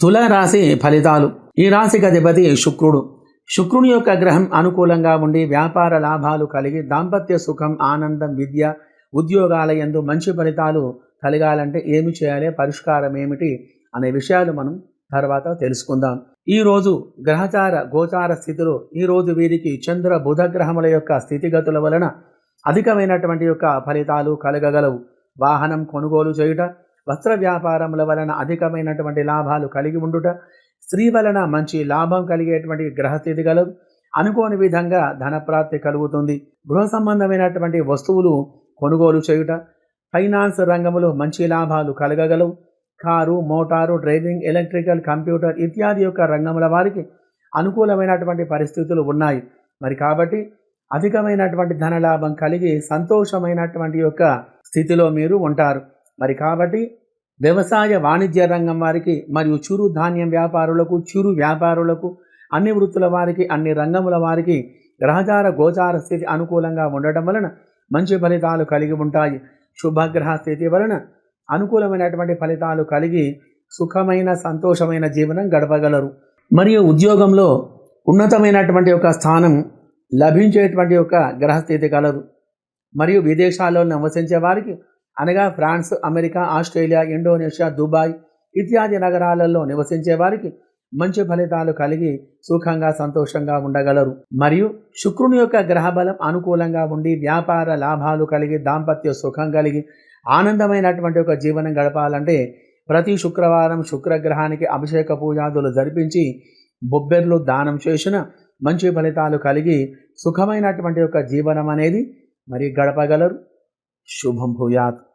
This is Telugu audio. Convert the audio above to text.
తులారాశి ఫలితాలు. ఈ రాశికి అధిపతి శుక్రుడు. శుక్రుని యొక్క గ్రహం అనుకూలంగా ఉండి వ్యాపార లాభాలు కలిగి దాంపత్య సుఖం ఆనందం విద్య ఉద్యోగాల యందు మంచి ఫలితాలు కలగాలంటే ఏమి చేయాలి పరిష్కారం ఏమిటి అనే విషయాలు మనం తర్వాత తెలుసుకుందాం. ఈ రోజు గ్రహచార గోచార స్థితిలో ఈరోజు వీరికి చంద్ర బుధ గ్రహముల యొక్క స్థితిగతుల వలన అధికమైనటువంటి యొక్క ఫలితాలు కలగగలవు. వాహనం కొనుగోలు చేయుట వస్త్ర వ్యాపారముల వలన అధికమైనటువంటి లాభాలు కలిగి ఉండుట స్త్రీ వలన మంచి లాభం కలిగేటువంటి గ్రహస్థితి కలదు అనుకోని విధంగా ధనప్రాప్తి కలుగుతుంది. గృహ సంబంధమైనటువంటి వస్తువులు కొనుగోలు చేయుట ఫైనాన్స్ రంగంలో మంచి లాభాలు కలగగలవు. Car motor driving electrical computer ఇత్యాది యొక్క రంగముల వారికి అనుకూలమైనటువంటి పరిస్థితులు ఉన్నాయి. మరి కాబట్టి అధికమైనటువంటి ధనలాభం కలిగి సంతోషమైనటువంటి యొక్క స్థితిలో మీరు ఉంటారు. మరి కాబట్టి వ్యవసాయ వాణిజ్య రంగం వారికి మరియు చిరు ధాన్యం వ్యాపారులకు చిరు వ్యాపారులకు అన్ని వృత్తుల వారికి అన్ని రంగముల వారికి గ్రహచార గోచార స్థితి అనుకూలంగా ఉండటం వలన మంచి ఫలితాలు కలిగి ఉంటాయి. శుభగ్రహ స్థితి వలన అనుకూలమైనటువంటి ఫలితాలు కలిగి సుఖమైన సంతోషమైన జీవనం గడపగలరు. మరియు ఉద్యోగంలో ఉన్నతమైనటువంటి ఒక స్థానం లభించేటువంటి ఒక గ్రహస్థితి కలదు. మరియు విదేశాల్లో నివసించే వారికి అనగా France America Australia Indonesia Dubai ఇత్యాది నగరాలలో నివసించే వారికి మంచి ఫలితాలు కలిగి సుఖంగా సంతోషంగా ఉండగలరు. మరియు శుక్రుని యొక్క గ్రహబలం అనుకూలంగా ఉండి వ్యాపార లాభాలు కలిగి దాంపత్య సుఖం కలిగి ఆనందమైనటువంటి ఒక జీవనం గడపాలంటే ప్రతి శుక్రవారం శుక్రగ్రహానికి అభిషేక పూజాదులు జరిపించి బొబ్బెర్లు దానం చేసిన మంచి ఫలితాలు కలిగి సుఖమైనటువంటి ఒక జీవనం అనేది మరి గడపగలరు. शुभम भूयात।